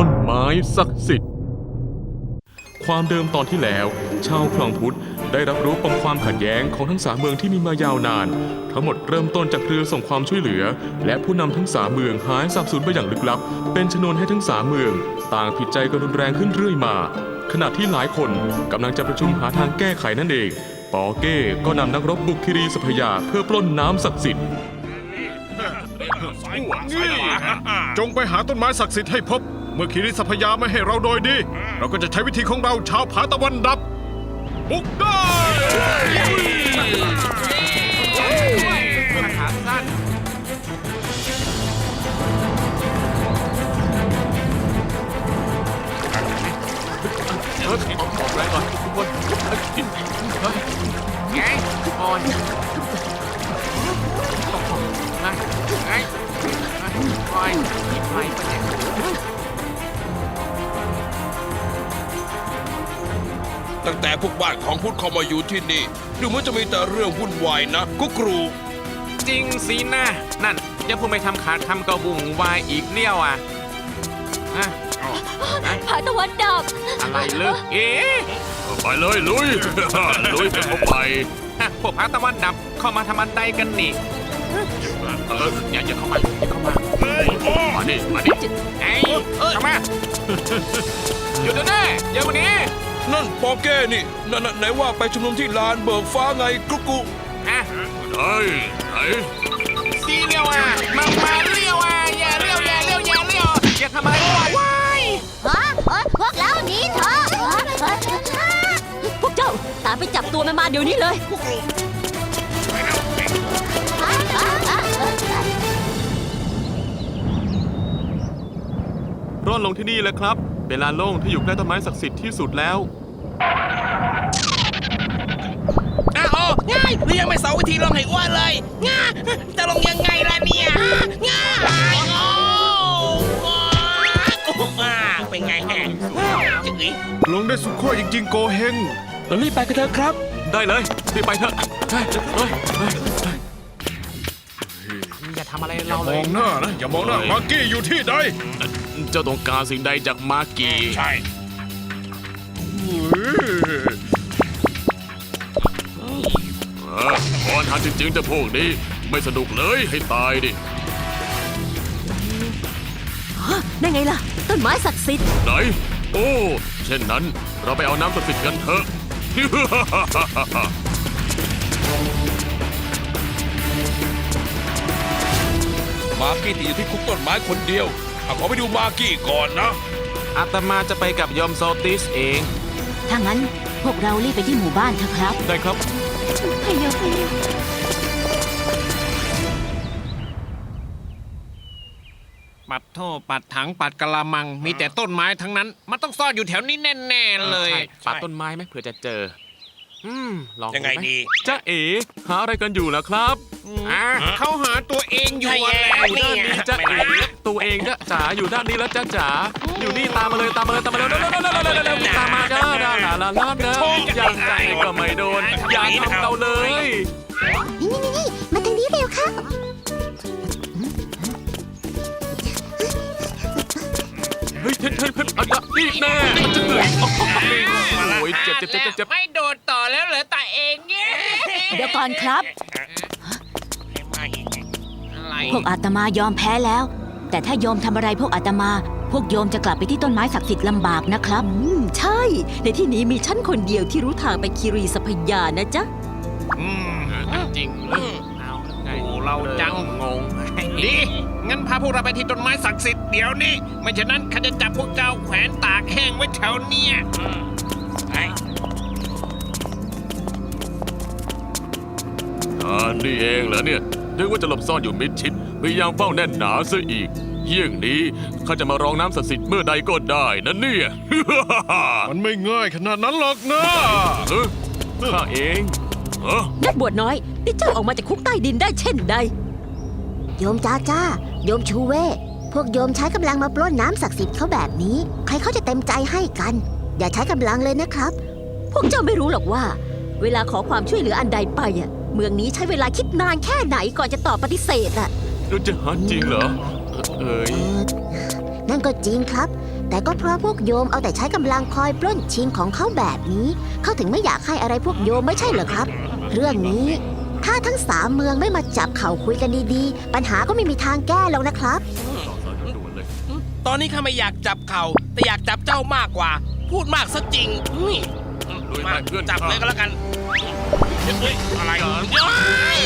ต้นไม้ศักดิ์สิทธิ์ ความเดิมตอนที่แล้ว ชาวคลองพุทธได้รับรู้ปมความขัดแย้งของทั้งสามเมืองที่มีมายาวนาน ทั้งหมดเริ่มต้นจากเรือส่งความช่วยเหลือ และผู้นำทั้งสามเมืองหายสาบสูญไปอย่างลึกลับ เป็นชนวนให้ทั้งสามเมือง ต่างผิดใจกันรุนแรงขึ้นเรื่อยมา ขณะที่หลายคนกำลังจะประชุมหาทางแก้ไขนั่นเองปอเก้ก็นำนักรบบุกคิรีสพยาเพื่อปล้นน้ำศักดิ์สิทธิ์จงไปหาต้นไม้ศักดิ์สิทธิ์ให้พบ เมื่อคีริสัพยาไม่ให้เราโดยดี เราก็จะใช้วิธีของเราชาวผาตะวันดับบุกได้ บ้านของพุทธเข้ามาอยู่ที่นี่ ดูเหมือนจะมีแต่เรื่องวุ่นวายนะกุกรู จริงสินะนั่นเดี๋ยวผมไปทำขาดทำกระบุงวายอีกเลี้ยวอะอะผาตะวันดับ อะไรลึกเอ๊ะไปเลยลุย ลุยไปเข้าไปฮะพวกพระตะวันดับเข้ามาทำอันใดกันนี่เอออย่าอย่าเข้ามาอย่าเข้ามามา อเก้นี่นั่นน่ะไหนว่าไปชุมนุมที่ลานเบิกฟ้าไงกุกกูอะเฮ้ยไหนซีเลี้ยวอะมามาเลี้ยวอะอย่าเลี้ยวอย่าเลี้ยวอย่าเลี้ยวอย่าทำอะไรวะว้ายฮะเอ้ยพวกเราหนีเถอะพวกเจ้าตามไปจับตัวมันมาเดี๋ยวนี้เลยร่อนลงที่นี่แหละครับ เป็นลานโล่งที่อยู่ใกล้ต้นไม้ศักดิ์สิทธิ์ที่สุดแล้ว อ้าวอ๋อยเรียงไม่สองวิธีลงให้อ้วนเลยง่าจะลงยังไงล่ะเนี่ยง่าโอ้โหอ่าเป็นไงแฮะจึ๊ยลงได้สุดขั้วจริงๆ โกเฮงเรารีบไปกันเถอะครับ ได้เลยรีบไปเถอะเฮ้ยเฮ้ยเฮ้ยอย่าทำอะไรเรามเลยอยงหน้านะ อย่ามองหน้า มาร์กี้อยู่ที่ใด เจ้าต้องการสิ่งใดจากมากี ใช่ จริงๆแต่พวกนี้ไม่สนุกเลยให้ตายดินั่นไงล่ะ ต้นไม้ศักดิ์สิทธิ์ไหน โอ้ เช่นนั้นเราไปเอาน้ำศักดิ์สิทธิ์กันเถอะ มาร์กี้ติดอยู่ที่คุกต้นไม้คนเดียวเอาขอไปดูมาร์กี้ก่อนนะ อาตมาจะไปกับยอมโซติสเอง ถ้างั้นพวกเรารีบไปที่หมู่บ้านเถอะครับ ได้ครับไปเร็ ปเร็วปัดโทษปัดถังปัดกะละมัง มีแต่ต้นไม้ทั้งนั้น มันต้องซ่อนอยู่แถวนี้แน่ๆเลย ใช่ปัดต้นไม้ไหมเผื่อจะเจอ อืมลองยังไงหมดี จ้าเอ๋หาอะไรกันอยู่ล่ะครับอะเขาหาตัวเองอยู่อะแหละอยู่ด้านนี้จ้าเอ๋ตัวเองจ้าจ๋าอยู่ด้านนี้แล้วจ้าจ๋าอยู่นี่ตามมาเลยตามมาเลยตามมาเลยเร็วเร็วเร็วเร็วเร็วเร็วเร็วตามมาจ้าลาลาลาลาเด้อยังไงก็ไม่โดนอย่าทำเราเลย นี่นี่นี่มาทางนี้เร็วค่ะเฮ้ยเฮ้ยเฮ้ยเฮ้ยอะนี่แน่โอ้ยเจ็บเจ็บเจ็บเจ็บเจ็บไม่โดดต่อแล้วเหรอตาเองเนี่ยเดี๋ยวก่อนครับ อะไรพวกอาตมายอมแพ้แล้ว แต่ถ้าโยมทำอะไรพวกอาตมา พวกโยมจะกลับไปที่ต้นไม้ศักดิ์สิทธิ์ลำบากนะครับ อืม ใช่ ในที่นี้มีฉันคนเดียวที่รู้ทางไปคีรีสัพยานะจ๊ะ อืมจริงเอาไงโอ้เราจังงงดี งั้นพาพวกเราไปที่ต้นไม้ศักดิ์สิทธิ์เดี๋ยวนี้ ไม่ฉะนั้นข้าจะจับพวกเจ้าแขวนตากแห้งไว้แถวเนี้ยอืมไป อ่านี่เองเหรอเนี่ยนึกว่าจะหลบซ่อนอยู่มิดชิดพยายามเฝ้าแน่นหนาซะอีก เยี่ยงนี้ข้าจะมารองน้ำศักดิ์สิทธิ์เมื่อใดก็ได้นะเนี่ย มันไม่ง่ายขนาดนั้นหรอกนะ เออข้าเองเออนักบวชน้อย นี่เจ้าออกมาจากคุกใต้ดินได้เช่นใด โยมจ้าจ้า โยมชูเว่พวกโยมใช้กำลังมาปล้นน้ำศักดิ์สิทธิ์เขาแบบนี้ ใครเขาจะเต็มใจให้กัน อย่าใช้กำลังเลยนะครับ พวกเจ้าไม่รู้หรอกว่า เวลาขอความช่วยเหลืออันใดไปอะเมืองนี้ใช้เวลาคิดนานแค่ไหนก่อนจะตอบปฏิเสธอะดูจะหาจริงเหรอ เอ้ยนั่นนั่นก็จริงครับ แต่ก็เพราะพวกโยมเอาแต่ใช้กำลังคอยปล้นชิงของเขาแบบนี้ เขาถึงไม่อยากให้อะไรพวกโยมไม่ใช่เหรอครับ เรื่องนี้ ถ้าทั้งสามเมืองไม่มาจับเข่าคุยกันดีๆ ปัญหาก็ไม่มีทางแก้หรอกนะครับ ตอนนี้ข้าไม่อยากจับเขาแต่อยากจับเจ้ามากกว่า พูดมากซะจริงมาจับเลยก็แล้วกันเฮ้ยอะไรเฮ้ย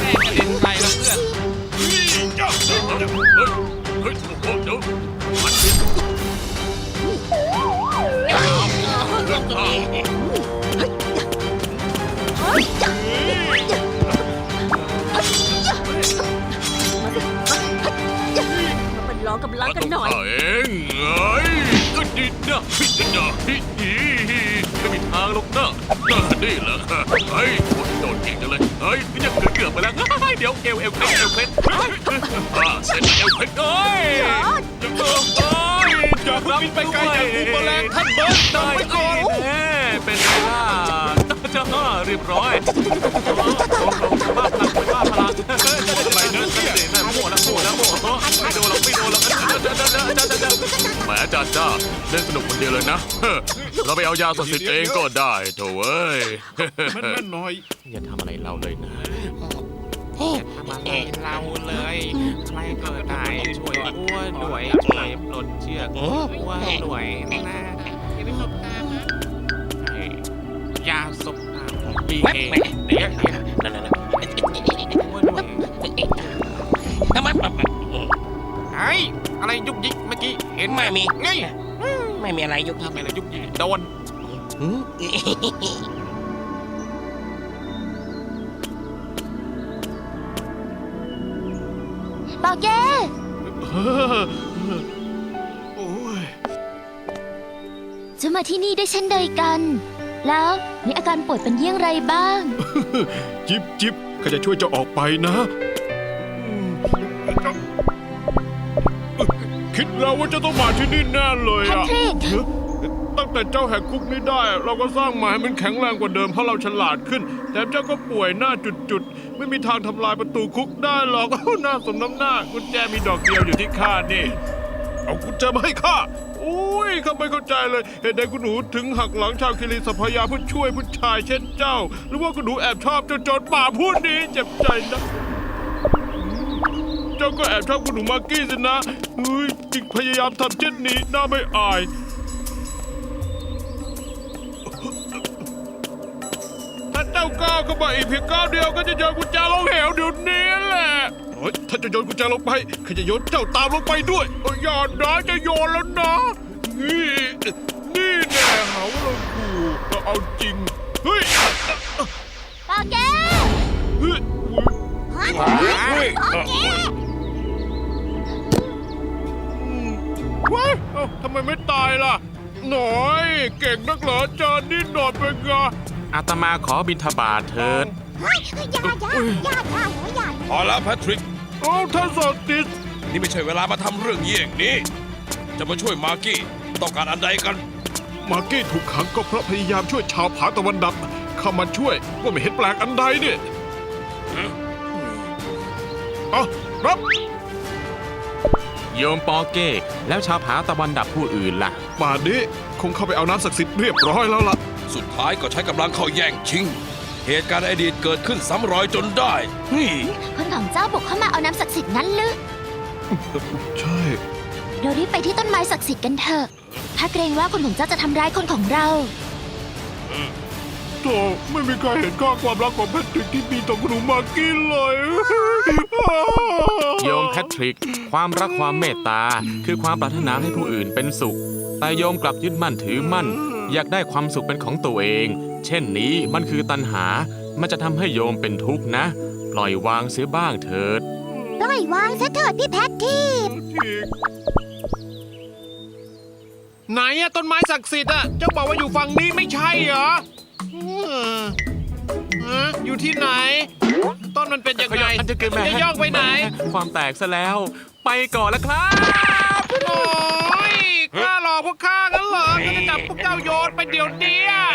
แม่กระเด็นไปแล้วเพื่อน หรอกนะน่านี่แหละเฮ้ยโคตรโดนเก่งจังเลย เฮ้ยนี่จะเกือบเกือบไปแล้วเฮ้ยเดี๋ยวเอวเอวเคล็ดเอวเคล็ดเฮ้าเสร็จเอวเคล็ดเอ้ยจะเกือบเอ้ยอย่าเพิ่งบินไปไกลอย่างบูมเมอแรงท่านเบิร์ตได้จำไว้ก่อนแน่เป็นไงล่ะจ้าเรียบร้อยบ้าพลังบ้าพลังอะไรนะนั่นโม่แล้วโม่แล้วโม่ไม่โดนหรอกไม่โดนหรอกแหม จ้าจ้าเล่นสนุกคนเดียวเลยนะเราไปเอายาสดสิทธิ์เองก็ได้โถเว้ยแม่นๆหน่อย อย่าทำอะไรเราเลยนะทำอะไรเราเลย ใครก็ได้ช่วยอ้วนด้วยช่วยปลดเชือกอ้วนด้วยนะยาสบตาบีแว๊บเอแหม่เดี๋ยวเดี๋ยว ห็นไหมไม่มีไงไม่มีอะไรยุกยิทำกไมล่ะยุกยิกโดนปาเก้โอ้ยจะมาที่นี่ได้เช่นใดกัน แล้วมีอาการปวดเป็นเยี่ยงไรบ้าง จิบจิบข้าจะช่วยเจ้าออกไปนะ คิดแล้วว่าจะต้องมาที่นี่แน่เลยอะแพทริก ตั้งแต่เจ้าแหกคุกนี้ได้ เราก็สร้างมาให้มันแข็งแรงกว่าเดิมเพราะเราฉลาดขึ้นแถมเจ้าก็ป่วยหน้าจุดๆ ไม่มีทางทำลายประตูคุกได้หรอก หน้าสมน้ำหน้า กุญแจมีดอกเดียวอยู่ที่ข้านี่ เอากุญแจมาให้ข้าอุ้ยข้าไม่เข้าใจเลย เหตุใดคุณหนูถึงหักหลังชาวคิริสพยาเพื่อช่วยผู้ชายเช่นเจ้า หรือว่าคุณหนูแอบชอบเจ้าโจรป่าผู้นี้เจ็บใจนะเจ้าก็แอบชอบคุณหนูมากกี้สินะเฮ้ยจิงพยายามทำเช่นนี้น่าไม่อาย ถ้าเจ้าก้าวเข้ามาอีกเพียงก้าวเดียวก็จะโยนกุญแจลงเหวเดี๋ยวนี้แหละเฮ้ยถ้าจะโยนกุญแจลงไปข้าจะโยนเจ้าตามลงไปด้วยเอ้ยอย่านะจะโยนแล้วนะ นี่ นี่แน่หาว่าเราขู่เราเอาจริง เฮ้ยปาเก้เฮ้ย ว้ายเอ้าทำไมไม่ตายล่ะ หน่อย เก่งนักเหรอเจอนี่หนอนเป็นไงอาตมาขอบินทบาทเถิดพอแล้วแพทริก เอ้าท่านสอนติสนี่ไม่ใช่เวลามาทำเรื่องเยี่ยงนี้ จะมาช่วยมาร์กี้ต้องการอันใดกัน มาร์กี้ถูกขังก็เพราะพยายามช่วยชาวผาตะวันดับเข้ามาช่วยว่าไม่เห็นแปลกอันใดเนี่ยเอารับ โยมปอเก้แล้วชาวผาตะวันดับผู้อื่นล่ะ ป่านนี้คงเข้าไปเอาน้ำศักดิ์สิทธิ์เรียบร้อยแล้วล่ะ สุดท้ายก็ใช้กำลังเข้าแย่งชิง เหตุการณ์ในอดีตเกิดขึ้นซ้ำรอยจนได้นี่คนของเจ้าบุกเข้ามาเอาน้ำศักดิ์สิทธิ์นั้นหรือใช่ เรารีบไปที่ต้นไม้ศักดิ์สิทธิ์กันเถอะถ้าเกรงว่าคนของเจ้าจะทำร้ายคนของเรา โธ่ไม่มีใครเห็นค่าความรักของแพทริกที่มีต่อคุณหนูมากกี้เลย โยมแพทริก ความรักความเมตตา คือความปรารถนาให้ผู้อื่นเป็นสุข แต่โยมกลับยึดมั่นถือมั่น อยากได้ความสุขเป็นของตัวเอง เช่นนี้มันคือตัณหา มันจะทำให้โยมเป็นทุกข์นะ ปล่อยวางเสียบ้างเถิด ปล่อยวางซะเถิดพี่แพททีไหนอะต้นไม้ศักดิ์สิทธิ์อะเจ้าบอกว่าอยู่ฝั่งนี้ไม่ใช่เหรอเออฮะอยู่ที่ไหน ต้นมันเป็นยังไงอันจะเกินแม่จะย่องไปไหน ความแตกซะแล้ว ไปก่อนแล้วครับ โอ้ยกล้าหลอกพวกข้างั้นเหรอก็จะจับพวกเจ้าโยนไปเดี๋ยวนี้อะ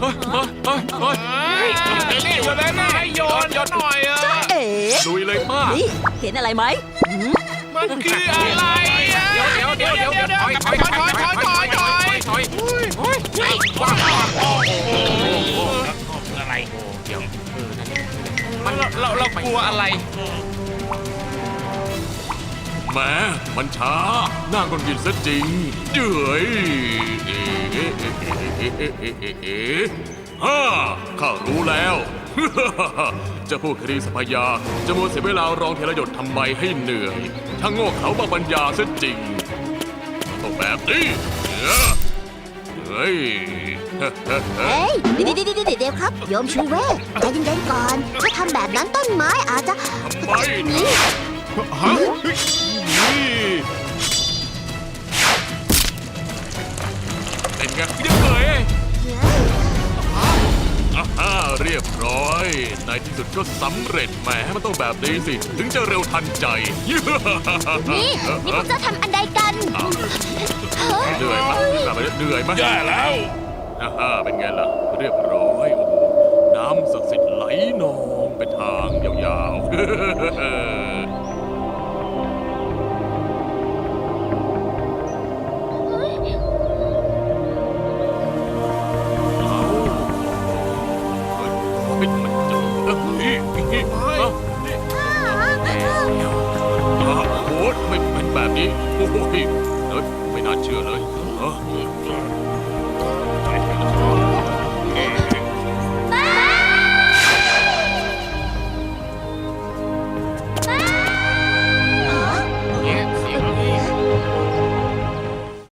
เฮ้ยเฮ้ยเฮ้ยเฮ้ยเฮ้ยนี่อยู่แล้วนะให้โยนหน่อยเออเอ๋ลุยเลยป้านี่เห็นอะไรไหมมันคืออะไรอะเดี๋ยวเดี๋ยวเดี๋ยวเดี๋ยวเดี๋ยวถอยถอยถอยถอยถอยถอยถอยว้าวอะไร เราเรากลัวอะไร แหมมันช้าหน้าคนกินซะจริงเดือยเอ๊ะเอ๊ะเอ๊ะเอ๊ะเอ๊ะเอ๊ะเอ๊ะเอ๊ะฮ่าข้ารู้แล้ว จะพูดคดีสพยา จะมัวเสียเวลารองเทระยศทำไมให้เหนื่อยถ้าโง่เขาบาปัญญาซะจริงต้องแบบนี้เฮ้ยเอ้ย เดี๋ยวเดี๋ยวเดี๋ยวเดี๋ยวครับ โยมชูเว่ใจเย็นๆก่อนถ้าทำแบบนั้นต้นไม้อาจจะไม นี่ฮะนี่เป็นไงเดี๋ยวเลยอ่าฮ่าเรียบร้อย ในที่สุดก็สำเร็จแหมมันต้องแบบนี้สิ ถึงจะเร็วทันใจนี่นี่พวกเจ้าทำอันใดกัน เหนื่อยไหมกลับไปเหนื่อยไหมแย่แล้ว ฮ่าฮ่าเป็นไงล่ะ เรียบร้อยโอ้โหน้ำศักดิ์สิทธิ์ไหลนองเป็นทางยาวๆ